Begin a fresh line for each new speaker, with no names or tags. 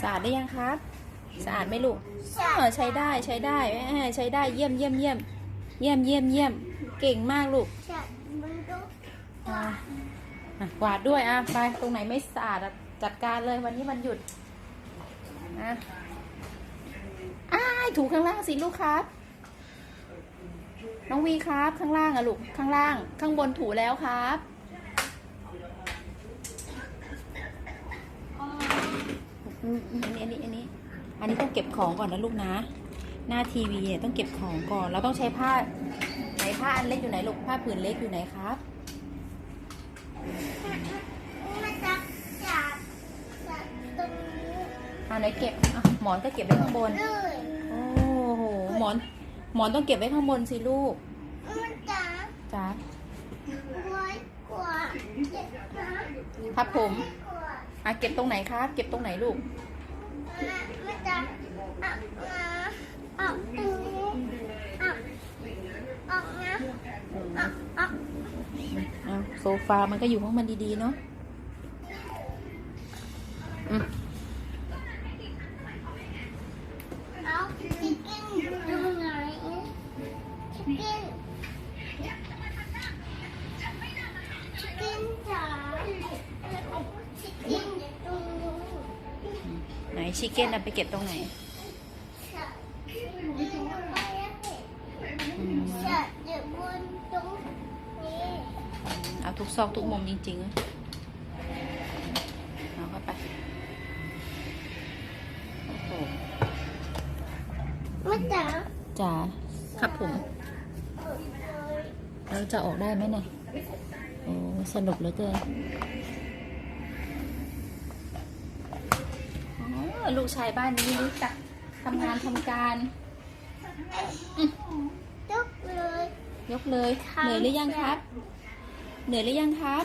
สะอาดได้ยังครับ สะอาดไหมลูกเออใช้ได้ใช้ได้เออใช้ได้เยี่ยมเยี่ยมเยี่ยมเยี่ยมเยี่ยมเยี่ยมเก่งมากลูก
จัดมันก็
อะอะกวาดด้วยอะไปตรงไหนไม่สะอาดอะจัดการเลยวันนี้วันหยุดนะอ้ายถูข้างล่างสิลูกครับ น้องวีครับข้างล่างอะลูกข้างล่าง ข้างบนถูแล้วครับ อืมอืมอันนี้อันนี้อันนี้ อันนี้ต้องเก็บของก่อนนะลูกนะ หน้าทีวีเนี่ยต้องเก็บของก่อน เราต้องใช้ผ้าไหนผ้าอันเล็กอยู่ไหนลูก ผ้าผืนเล็กอยู่ไหนครับ
มาจับจับจับตรงนี้
อ่าไหนเก็บอะหมอนก็เก็บไว้ข้างบน
เลย
โอ้โห หมอน หมอนต้องเก็บไว้ข้างบนสิลูก
มันจับ
จ้า
ไว้กว่าเจ็บนะ ครับ
ผม
กว่า
อะเก็บตรงไหนครับเก็บตรงไหนลูก
มันจับออกมาออกตรงนี้ออกออกนะออกออก
อะโซฟามันก็อยู่ของมันดีๆเนาะอืม
เอาชิคเก้นอยู่ตรงไหนชิคเก้นชิคเก้นจ๋าชิคก้นอยู่ตรงนู้น
ไหนชิคเก้นเอาไปเก็บตรงไหน
ฉันอยู่ไปแล้ว
อืม
ฉันอยู่บนตรงนี้
เอาทุกซอกทุกมุมจริงๆอะเอาเข้าไปโอ้โห
มาจ๋า
จ๋าครับผม
เปิดเลย
เราจะออกได้ไหมเนี่ยโอ้สนุกเหลือเกินอ๋อ ลูกชายบ้านนี้รู้จักทำงานทำการ
ยกเลย
ยกเลย เหนื่อยหรือยังครับ เหนื่อยหรือยังครับ